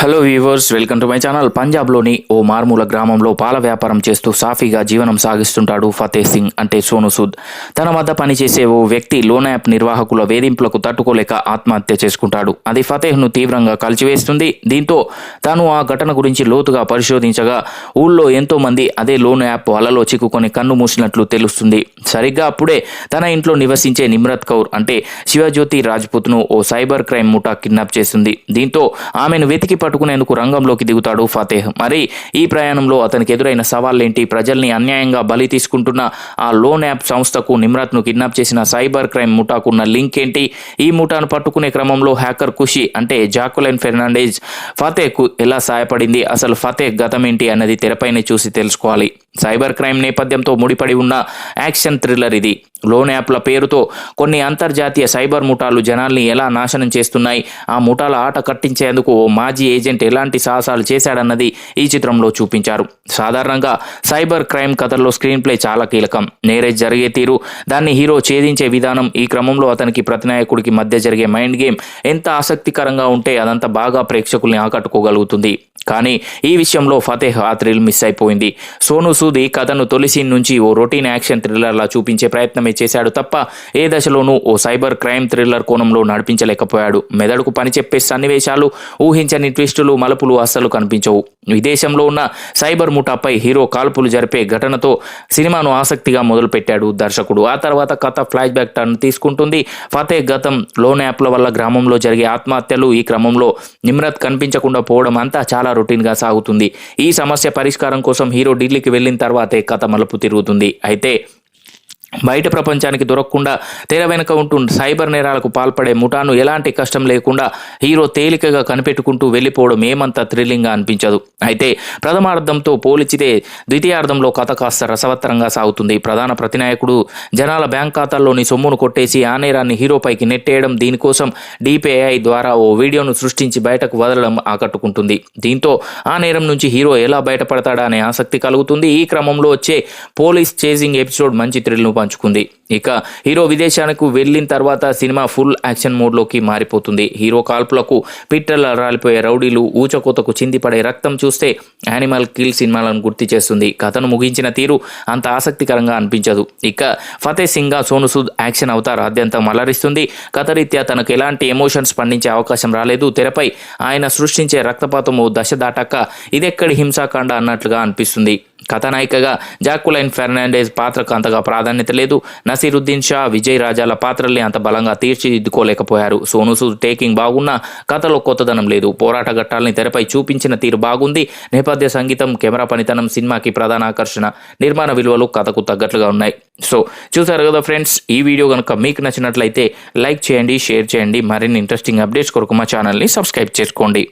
Hello viewers welcome to my channel పంజాబ్లోని ఓ మారుమూల గ్రామంలో పాల వ్యాపారం చేస్తూ సాఫీగా జీవనం సాగిస్తుంటాడు ఫతే సింగ్ అంటే సోను సూద్. తన వద్ద పనిచేసే ఓ వ్యక్తి లోన్ యాప్ నిర్వాహకుల వేధింపులకు తట్టుకోలేక ఆత్మహత్య చేసుకుంటాడు. అది ఫతేహ్ను తీవ్రంగా కలిచివేస్తుంది. దీంతో తాను ఆ ఘటన గురించి లోతుగా పరిశోధించగా ఊళ్ళో ఎంతోమంది అదే లోన్ యాప్ వలలో చిక్కుకొని కన్ను మూసినట్లు తెలుస్తుంది. సరిగ్గా అప్పుడే తన ఇంట్లో నివసించే నిమ్రత్ కౌర్ అంటే శివజ్యోతి రాజ్పుత్ను ఓ సైబర్ క్రైమ్ ముఠా కిడ్నాప్ చేస్తుంది. దీంతో ఆమెను వెతికి పట్టుకునేందుకు రంగంలోకి దిగుతాడు ఫతేహ్. మరి ఈ ప్రయాణంలో అతనికి ఎదురైన సవాళ్ళేంటి? ప్రజల్ని అన్యాయంగా బలి తీసుకుంటున్న ఆ లోన్ యాప్ సంస్థకు నిమ్రత్ను కిడ్నాప్ చేసిన సైబర్ క్రైమ్ ముఠాకున్న లింక్ ఏంటి? ఈ ముఠాను పట్టుకునే క్రమంలో హ్యాకర్ ఖుషి అంటే జాకులైన్ ఫెర్నాండేజ్ ఫతేహ్కు ఎలా సహాయపడింది? అసలు ఫతేహ్ గతం ఏంటి అన్నది తెరపైనే చూసి తెలుసుకోవాలి. సైబర్ క్రైమ్ నేపథ్యంతో ముడిపడి ఉన్న యాక్షన్ థ్రిల్లర్ ఇది. లోన్ యాప్ల పేరుతో కొన్ని అంతర్జాతీయ సైబర్ ముఠాలు జనాల్ని ఎలా నాశనం చేస్తున్నాయి? ఆ ముఠాల ఆట కట్టించేందుకు ఓ మాజీ ఏజెంట్ ఎలాంటి సాహసాలు చేశాడన్నది ఈ చిత్రంలో చూపించారు. సాధారణంగా సైబర్ క్రైమ్ కథల్లో స్క్రీన్ ప్లే చాలా కీలకం. నేరేజ్ జరిగే తీరు దాన్ని హీరో ఛేదించే విధానం ఈ క్రమంలో అతనికి ప్రతినాయకుడికి మధ్య జరిగే మైండ్ గేమ్ ఎంత ఆసక్తికరంగా ఉంటే అదంతా బాగా ప్రేక్షకుల్ని ఆకట్టుకోగలుగుతుంది. కానీ ఈ విషయంలో ఫతేహ్ ఆ థ్రిల్ మిస్ అయిపోయింది. సోను సూది కథను తొలి సీన్ నుంచి ఓ రొటీన్ యాక్షన్ థ్రిల్లర్లా చూపించే ప్రయత్నమే చేశాడు తప్ప ఏ దశలోనూ ఓ సైబర్ క్రైమ్ థ్రిల్లర్ కోణంలో నడిపించలేకపోయాడు. మెదడుకు పని చెప్పే సన్నివేశాలు ఊహించని ట్విస్టులు మలుపులు అస్సలు కనిపించవు. విదేశంలో ఉన్న సైబర్ ముఠాపై హీరో కాల్పులు జరిపే ఘటనతో సినిమాను ఆసక్తిగా మొదలుపెట్టాడు దర్శకుడు. ఆ తర్వాత కథ ఫ్లాష్ బ్యాక్ టర్న్ తీసుకుంటుంది. ఫతేహ్ గతం లోన్ యాప్ల వల్ల గ్రామంలో జరిగే ఆత్మహత్యలు ఈ క్రమంలో నిమ్రత్ కనిపించకుండా పోవడం అంతా చాలా రొటీన్గా సాగుతుంది. ఈ సమస్య పరిష్కారం కోసం హీరో ఢిల్లీకి వెళ్ళిన తర్వాతే కథ మలుపు తిరుగుతుంది. అయితే బయట ప్రపంచానికి దొరకకుండా తెర వెనుక ఉంటూ సైబర్ నేరాలకు పాల్పడే ముఠాను ఎలాంటి కష్టం లేకుండా హీరో తేలికగా కనిపెట్టుకుంటూ వెళ్ళిపోవడం ఏమంత థ్రిల్లింగ్గా అనిపించదు. అయితే ప్రథమార్థంతో పోల్చితే ద్వితీయార్థంలో కథ కాస్త రసవత్తరంగా సాగుతుంది. ప్రధాన ప్రతినాయకుడు జనాల బ్యాంక్ ఖాతాల్లోని సొమ్మును కొట్టేసి ఆ నేరాన్ని హీరోపైకి నెట్టేయడం దీనికోసం డిపిఐ ద్వారా ఓ వీడియోను సృష్టించి బయటకు వదలడం ఆకట్టుకుంటుంది. దీంతో ఆ నేరం నుంచి హీరో ఎలా బయటపడతాడా అనే ఆసక్తి కలుగుతుంది. ఈ క్రమంలో వచ్చే పోలీస్ చేజింగ్ ఎపిసోడ్ మంచి థ్రిల్ను పంచుకుంది. ఇక హీరో విదేశానికి వెళ్ళిన తర్వాత సినిమా ఫుల్ యాక్షన్ మోడ్లోకి మారిపోతుంది. హీరో కాల్పులకు పిట్టల రాలిపోయే రౌడీలు ఊచకోతకు చిందిపడే రక్తం చూస్తే యానిమల్ కిల్ సినిమాలను గుర్తు చేస్తుంది. కథను ముగించిన తీరు అంత ఆసక్తికరంగా అనిపించదు. ఇక ఫతే సింగ్గా సోను సూద్ యాక్షన్ అవతార్ ఆద్యంతం అలరిస్తుంది కథరీత్యా తనకు ఎలాంటి ఎమోషన్స్ పండించే అవకాశం రాలేదు. తెరపై ఆయన సృష్టించే రక్తపాతము దశ దాటాక ఇదెక్కడి హింసాకాండ అన్నట్లుగా అనిపిస్తుంది. కథానాయికగా జాకులైన్ ఫెర్నాండేజ్ పాత్రకు అంతగా ప్రాధాన్యత లేదు. నసీరుద్దీన్ షా విజయ్ రాజాల పాత్రల్ని అంత బలంగా తీర్చిదిద్దుకోలేకపోయారు. సోను సూద్ టేకింగ్ బాగున్నా కథలో కొత్తదనం లేదు. పోరాట ఘట్టాలని తెరపై చూపించిన తీరు బాగుంది. నేపథ్య సంగీతం కెమెరా పనితనం సినిమాకి ప్రధాన ఆకర్షణ. నిర్మాణ విలువలు కథకు తగ్గట్లుగా ఉన్నాయి. సో చూసారు కదా ఫ్రెండ్స్ ఈ వీడియో కనుక మీకు నచ్చినట్లయితే లైక్ చేయండి షేర్ చేయండి. మరిన్ని ఇంట్రెస్టింగ్ అప్డేట్స్ కొరకు మా ఛానల్ని సబ్స్క్రైబ్ చేసుకోండి.